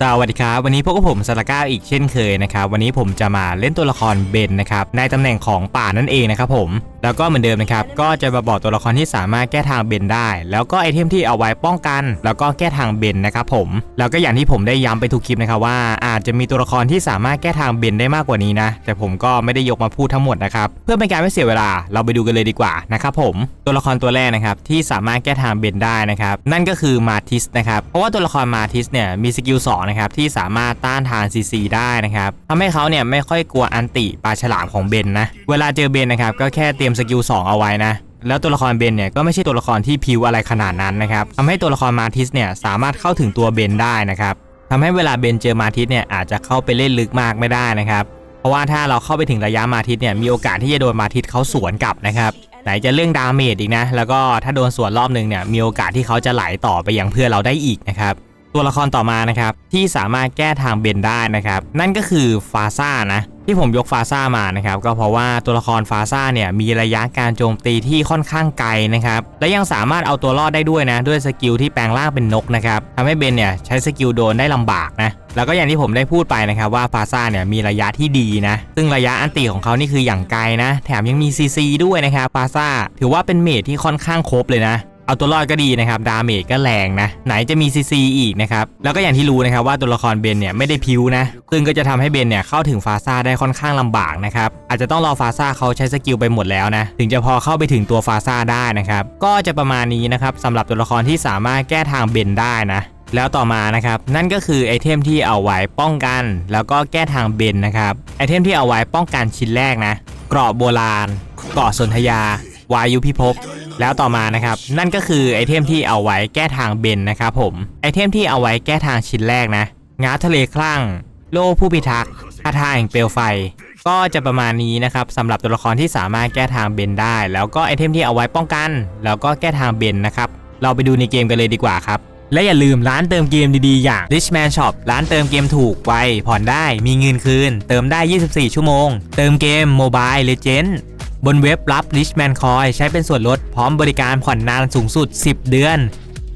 สวัสดีครับ วันนี้พวกบผมสตาก้าอีกเช่นเคยนะครับ วันนี้ผมจะมาเล่นตัวละครเบนนะครับในตำแหน่งของป่านั่นเองนะครับผม แล้วก็เหมือนเดิมนะครับก็จะมาบอกตัวละครที่สามารถแก้ทางเบนได้ แล้วก็ไอเทมที่เอาไว้ป้องกัน แล้วก็แก้ทางเบนนะครับผมแล้วก็อย่างที่ผมได้ย้ำไปทุกคลิปนะครับว่าอาจจะมีตัวละครที่สามารถแก้ทางเบนได้มากกว่านี้นะ แต่ผมก็ไม่ได้ยกมาพูดทั้งหมดนะครับเพื่อเป็นการไม่เสียเวลาเราไปดูกันเลยดีกว่านะครับผมตัวละครตัวแรกนะครับที่สามารถแก้ทางเบนได้นะครับนั่นก็คือมาทิสนะครับเพราะว่าตัวละครมาทิสเนี่ยมีสกิล2นะครับที่สามารถต้านทาน CC ได้นะครับทำให้เขาเนี่ยไม่ค่อยกลัวอันติปลาฉลามของเบนนะเวลาเจอเบนนะครับก็แค่เตรียมสกิล2เอาไว้นะแล้วตัวละครเบนเนี่ยก็ไม่ใช่ตัวละครที่พิวอะไรขนาดนั้นนะครับทำให้ตัวละครมาทิสเนี่ยสามารถเข้าถึงตัวเบนได้นะครับทำให้เวลาเบนเจอมาทิสเนี่ยอาจจะเข้าไปเล่นลึกมากไม่ได้นะครับเพราะว่าถ้าเราเข้าไปถึงระยะมาทิสเนี่ยมีโอกาสที่จะโดนมาทิสเขาสวนกลับนะครับไหนจะเรื่องดาเมจอีกนะแล้วก็ถ้าโดนสวนรอบนึงเนี่ยมีโอกาสที่เขาจะไหลต่อไปยังเพื่อเราได้อีกนะครับ ตัวละครต่อมานะครับที่สามารถแก้ทางเบนได้นะครับ นั่นก็คือฟาซ่านะที่ผมยกฟาซ่ามานะครับก็เพราะว่าตัวละครฟาซ่าเนี่ยมีระยะการโจมตีที่ค่อนข้างไกลนะครับและยังสามารถเอาตัวรอดได้ด้วยนะด้วยสกิลที่แปลงร่างเป็นนกนะครับทำให้เบนเนี่ยใช้สกิลโดนได้ลำบากนะแล้วก็อย่างที่ผมได้พูดไปนะครับว่าฟาซ่าเนี่ยมีระยะที่ดีนะซึ่งระยะอันติของเขานี่คืออย่างไกลนะ แถมยังมีซีซีด้วยนะครับฟาซ่าถือว่าเป็นเมจที่ค่อนข้างครบเลยนะ เอาตัวรอดก็ดีนะครับดาเมจก็แรงนะ ไหนจะมีซีซีอีกนะครับ แล้วก็อย่างที่รู้นะครับว่าตัวละครเบนเนี่ยไม่ได้พิวนะ ซึ่งก็จะทำให้เบนเนี่ยเข้าถึงฟาซ่าได้ค่อนข้างลำบากนะครับ อาจจะต้องรอฟาซ่าเขาใช้สกิลไปหมดแล้วนะ ถึงจะพอเข้าไปถึงตัวฟาซ่าได้นะครับ ก็จะประมาณนี้นะครับสำหรับตัวละครที่สามารถแก้ทางเบนได้นะแล้วต่อมานะครับนั่นก็คือไอเทมที่เอาไว้ป้องกัน แล้วก็แก้ทางเบนนะครับไอเทมที่เอาไว้ป้องกันชิ้นแรกนะเกราะโบราณเกราะสนธยาวายุพิภพ แล้วต่อมานะครับ นั่นก็คือไอเทมที่เอาไว้แก้ทางเบนนะครับผม ไอเทมที่เอาไว้แก้ทางชิ้นแรกนะ ง้าทะเลคลั่ง โล่ผู้พิทักษ์คาถาแห่งเปลวไฟ ก็จะประมาณนี้นะครับสำหรับตัวละครที่สามารถแก้ทางเบนได้ แล้วก็ไอเทมที่เอาไว้ป้องกัน แล้วก็แก้ทางเบนนะครับ เราไปดูในเกมกันเลยดีกว่าครับและอย่าลืมร้านเติมเกมดีๆ อย่าง Richman Shop ร้านเติมเกมถูกไวผ่อนได้มีเงินคืน เติมได้ 24 ชั่วโมง เติมเกม Mobile Legend บนเว็บรับ Richman Coin ใช้เป็นส่วนลดพร้อมบริการผ่อนนานสูงสุด 10 เดือน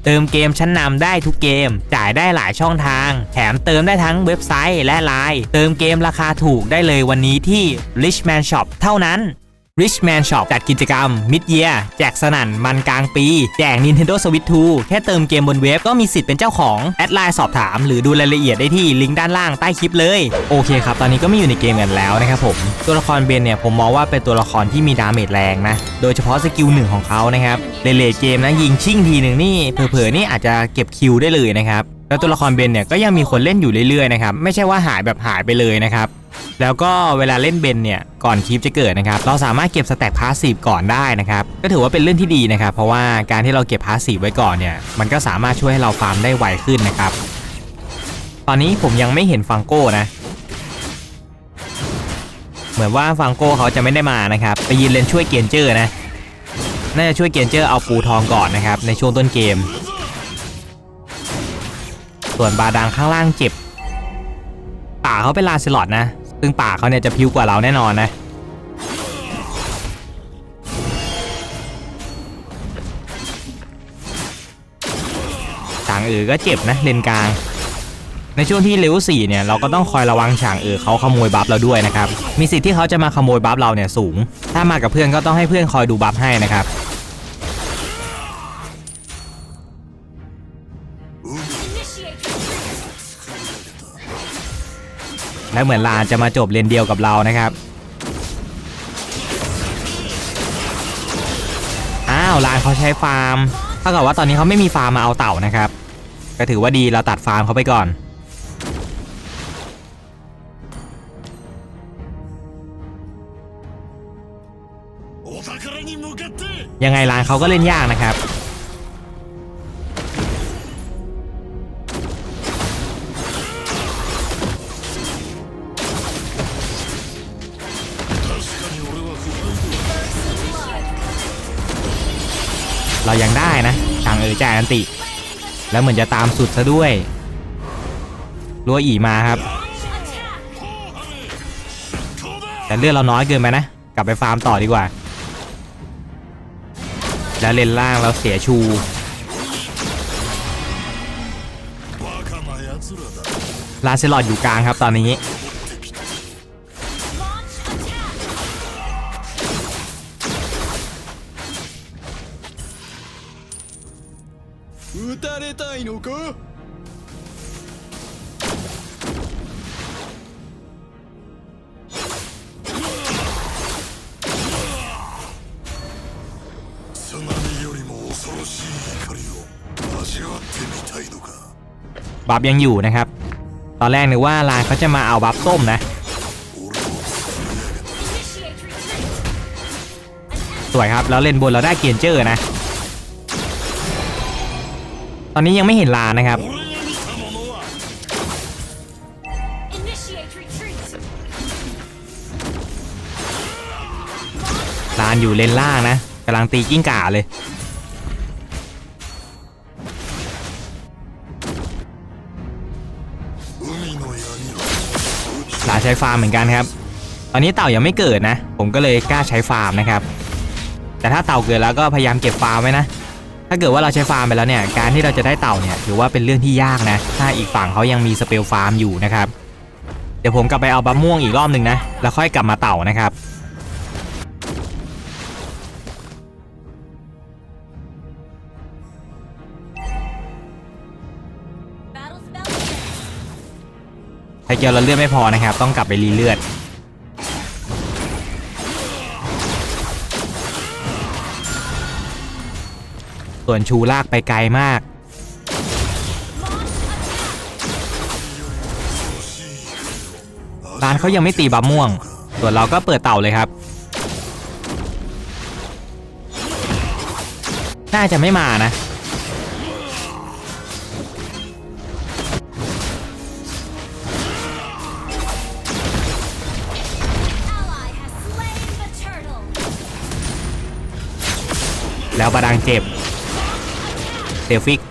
เติมเกมชั้นนำได้ทุกเกม จ่ายได้หลายช่องทาง แถมเติมได้ทั้งเว็บไซต์และไลน์เติมเกมราคาถูกได้เลยวันนี้ที่ Richman Shop เท่านั้น Richman Shop จัดกิจกรรม Mid Year แจกสนั่นมันกลางปี แจก Nintendo Switch 2 แค่เติมเกมบนเว็บก็มีสิทธิ์เป็นเจ้าของ แอดไลน์สอบถาม หรือดูรายละเอียดได้ที่ลิงก์ด้านล่างใต้คลิปเลย โอเคครับ ตอนนี้ก็ไม่อยู่ในเกมกันแล้วนะครับผม ตัวละครเบนเนี่ยผมมองว่าเป็นตัวละครที่มีดาเมจแรงนะ โดยเฉพาะสกิลหนึ่งของเขานะครับเลเลเกมนะยิงชิ่งทีหนึ่งนี่เผลอๆนี่อาจจะเก็บคิวได้เลยนะครับแล้วตัวละครเบนเนี่ยก็ยังมีคนเล่นอยู่เรื่อยๆนะครับไม่ใช่ว่าหายแบบหายไปเลยนะครับแล้วก็เวลาเล่นเบนเนี่ยก่อนคลิปจะเกิดนะครับเราสามารถเก็บสแต็กพาสซีฟก่อนได้นะครับก็ถือว่าเป็นเรื่องที่ดีนะครับ เพราะว่าการที่เราเก็บพาสซีฟไว้ก่อนเนี่ยมันก็สามารถช่วยให้เราฟาร์มได้ไวขึ้นนะครับ ตอนนี้ผมยังไม่เห็นฟังโก้นะ เหมือนว่าฟังโก้เขาจะไม่ได้มานะครับไปยืนเลนช่วยเกนเจอร์นะน่าจะช่วยเกนเจอร์เอาปูทองก่อนนะครับในช่วงต้นเกม ส่วนบาดังข้างล่างเจ็บ ป่าเขาเป็นลาเซลอดนะ ซึ่งป่าเขาเนี่ยจะพิ้วกว่าเราแน่นอนนะฉางเอ๋อก็เจ็บนะเลนกลาง ในช่วงที่เลเวล4เนี่ยเราก็ต้องคอยระวังฉางเอ๋อเขาขโมยบัฟเราด้วยนะครับ มีสิทธิ์ที่เขาจะมาขโมยบัฟเราเนี่ยสูง ถ้ามากับเพื่อนก็ต้องให้เพื่อนคอยดูบัฟให้นะครับ และเหมือนลานจะมาจบเลนเดียวกับเรานะครับอ้าวลานเขาใช้ฟาร์มถ้าเกิดว่าตอนนี้เขาไม่มีฟาร์มมาเอาเต่านะครับ ก็ถือว่าดีเราตัดฟาร์มเขาไปก่อนยังไงลานเขาก็เล่นยากนะครับ เรายังได้นะต่างเออจ่ายอันติ แล้วเหมือนจะตามสุดซะด้วยรัวอีมาครับ แต่เลือดเราน้อยเกินไปนะ กลับไปฟาร์มต่อดีกว่า แล้วเลนล่างเราเสียชูลาเซลอดอยู่กลางครับตอนนี้ たれたいのか津波よりも恐ろしい怒りを味わってみたいのか บัฟยังอยู่นะครับ ตอนแรกนึกว่าลานเขาจะมาเอาบัฟส้มนะ 俺を作り上げた Initiate retreat. สวยครับ แล้วเลนบนเราได้เกียนเจอร์นะ ต อนนี้ยังไม่เห็นลานะครับลานอยู่เลนล่างนะกำลังตีกิ้งก่าเลย หลาใช้ฟาร์มเหมือนกันครับ ตอนนี้เต่ายังไม่เกิดนะ ผมก็เลยกล้าใช้ฟาร์มนะครับ แต่ถ้าเต่าเกิดแล้วก็พยายามเก็บฟาร์มไว้นะ ถ้าเกิดว่าเราใช้ฟาร์มไปแล้วเนี่ย การที่เราจะได้เต่าเนี่ยถือว่าเป็นเรื่องที่ยากนะ ถ้าอีกฝั่งเขายังมีสเปลฟาร์มอยู่นะครับ เดี๋ยวผมกลับไปเอาบัฟม่วงอีกรอบหนึ่งนะ แล้วค่อยกลับมาเต่านะครับ Battle spell. ไทเกียวเราเลือดไม่พอนะครับ ต้องกลับไปรีเลือด ส่วนชูลากไปไกลมาก ร้านเขายังไม่ตีบัฟม่วง ส่วนเราก็เปิดเต่าเลยครับ น่าจะไม่มานะแล้วบาดังเจ็บ เซลฟิก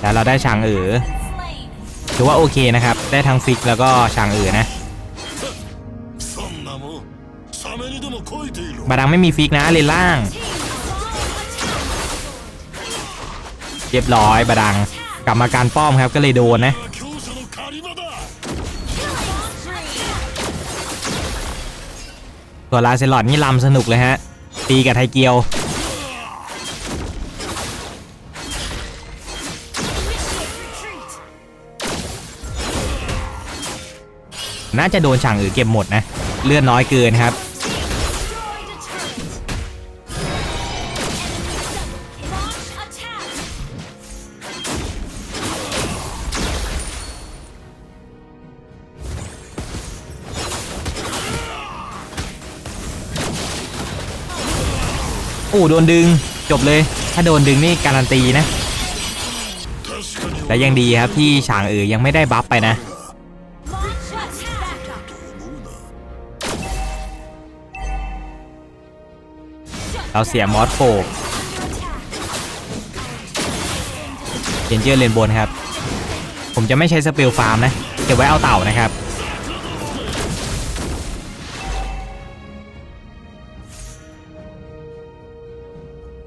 แล้วเราได้ช่างเอ๋อถือว่าโอเคนะครับ ได้ทั้งฟิกแล้วก็ช่างเอ๋อนะบาดังไม่มีฟิกนะเลนล่างเรียบร้อยบาดังกลับมาการป้อมครับก็เลยโดนนะ ส่วนลาเซลอดนี่ลำสนุกเลยฮะ ตีกับไทเกียว น่าจะโดนฉางอือเก็บหมดนะ เลือดน้อยเกินครับ อ้โดนดึงจบเลย ถ้าโดนดึงนี่การันตีนะและยังดีครับที่ฉางเอ๋ยยังไม่ได้บัฟไปนะเราเสียมอสโฟกเจนเจอร์เลนบนครับ ผมจะไม่ใช้สเปลฟาร์มนะ เก็บไว้เอาเต่านะครับ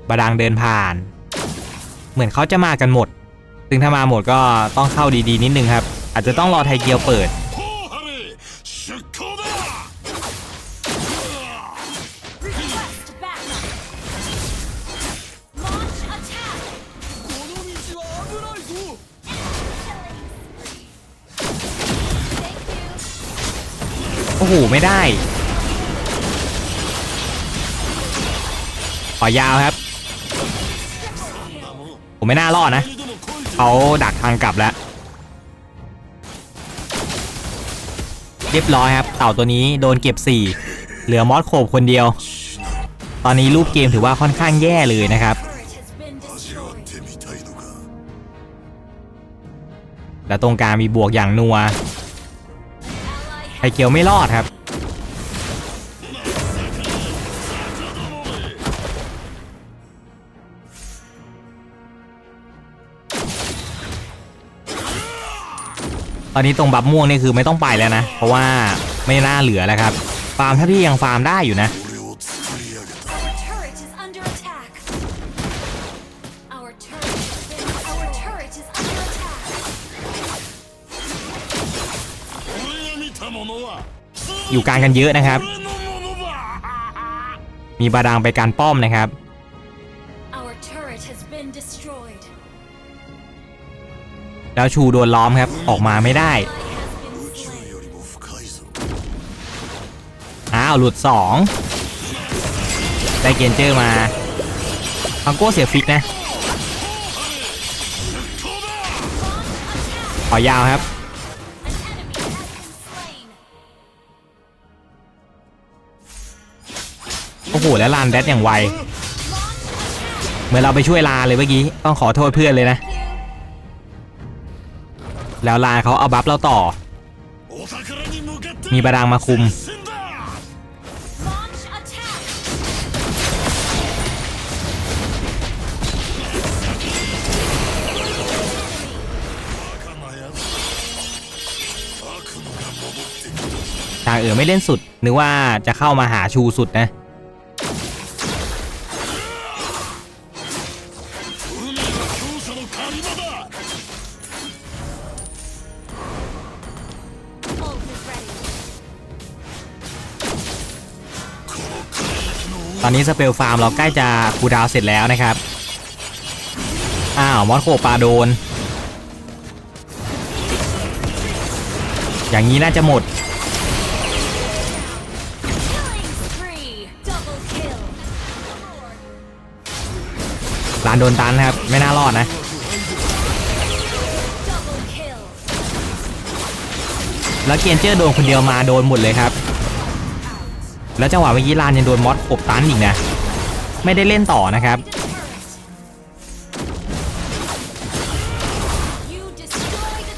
บาดังเดินผ่าน เหมือนเขาจะมากันหมด ซึ่งถ้ามาหมดก็ต้องเข้าดีๆนิดนึงครับ อาจจะต้องรอไทเกียวเปิด โอ้โห ไม่ได้ ขอยาวครับ ผมไม่น่ารอดนะเขาดักทางกลับแล้ว เรียบร้อยครับ เต่าตัวนี้โดนเก็บ 4 เหลือมอสโขบคนเดียว ตอนนี้รูปเกมถือว่าค่อนข้างแย่เลยนะครับ และตรงกลางมีบวกอย่างนัวไอเกียวไม่รอดครับ อนนี้ตรงบับม่วงนี่คือไม่ต้องไปแล้วนะ เพราะว่าไม่น่าเหลือแล้วครับ ฟาร์มถ้าพี่ยังฟาร์มได้อยู่นะอยู่กลางกันเยอะนะครับ มีบาดังไปการป้อมนะครับ แล้วชูโดนล้อมครับออกมาไม่ได้อ้าวหลุด 2 ได้เกนเจอร์มาฟังโก้เสียฟิกนะขอยาวครับโอ้โหแล้วลานแดดอย่างไวเหมือนเราไปช่วยลาเลยเมื่อกี้ ต้องขอโทษเพื่อนเลยนะ แล้วลานเขาเอาบัฟเราต่อ มีบาดังมาคุม ทางเอ๋อไม่เล่นสุด นึกว่าจะเข้ามาหาชูสุดนะ ตอนนี้สเปลฟาร์มเราใกล้จะคูดาวเสร็จแล้วนะครับ อ้าวมอสโคปาโดน อย่างนี้น่าจะหมด ลานโดนตันนะครับ ไม่น่ารอดนะแล้วเกียนเจอร์โดนคนเดียวมาโดนหมดเลยครับ แล้วจังหวะเมื่อกี้ลานยังโดนมอสอบตันอีกนะ ไม่ได้เล่นต่อนะครับ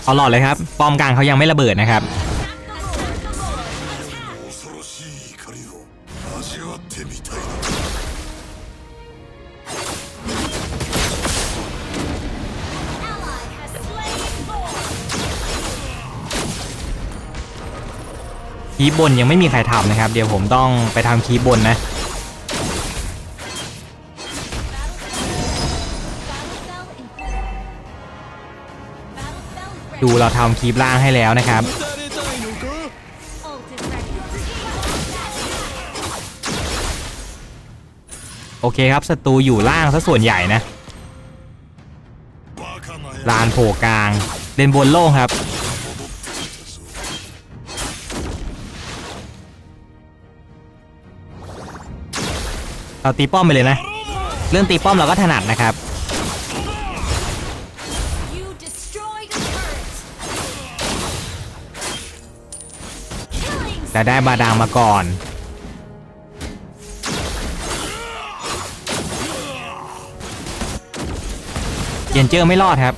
เอาหลอดเลยครับ ป้อมกลางเขายังไม่ระเบิดนะครับ คีบบนยังไม่มีใครทำนะครับ เดี๋ยวผมต้องไปทำคีบบนนะ ดูเราทำคีบล่างให้แล้วนะครับโอเคครับศัตรูอยู่ล่างซะส่วนใหญ่นะลานโผกลางเดินบนโล่งครับ เราตีป้อมไปเลยนะ เรื่องตีป้อมเราก็ถนัดนะครับ You destroyed a turret. Killing แต่ได้บาดางมาก่อนเยนเจอร์ไม่รอดครับ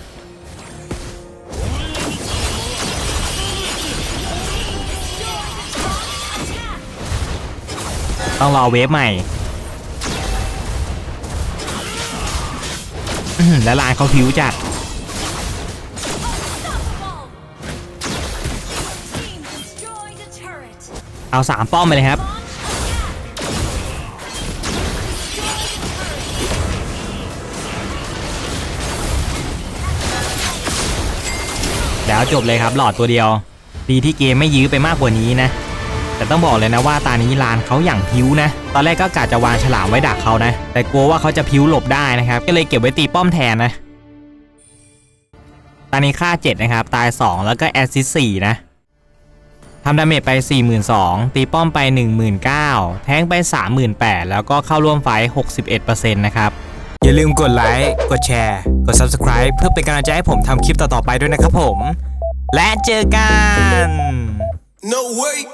ต้องรอเวฟใหม่ แล้วลานเขาผิวจัด เอาสามป้อมไปเลยครับ แล้วจบเลยครับหลอดตัวเดียว ดีที่เกมไม่ยื้อไปมากกว่านี้นะ แต่ต้องบอกเลยนะว่าตานี้ลานเขาอย่างพิ้วนะ ตอนแรกก็กะจะวางฉลามไว้ดักเขานะ แต่กลัวว่าเขาจะพิ้วหลบได้นะครับ ก็เลยเก็บไว้ตีป้อมแทนนะตอนนี้ค่า 7 นะครับ ตาย 2 แล้วก็แอสซิส4นะทำดาเมจไป 42,000 ตีป้อมไป 19,000 แทงไป 38,000 แล้วก็เข้าร่วมไฟท์61%นะครับ อย่าลืมกดไลค์ กดแชร์ กด Subscribe เพื่อเป็นกำลังใจให้ผมทำคลิปต่อๆไปด้วยนะครับผม และเจอกัน No way.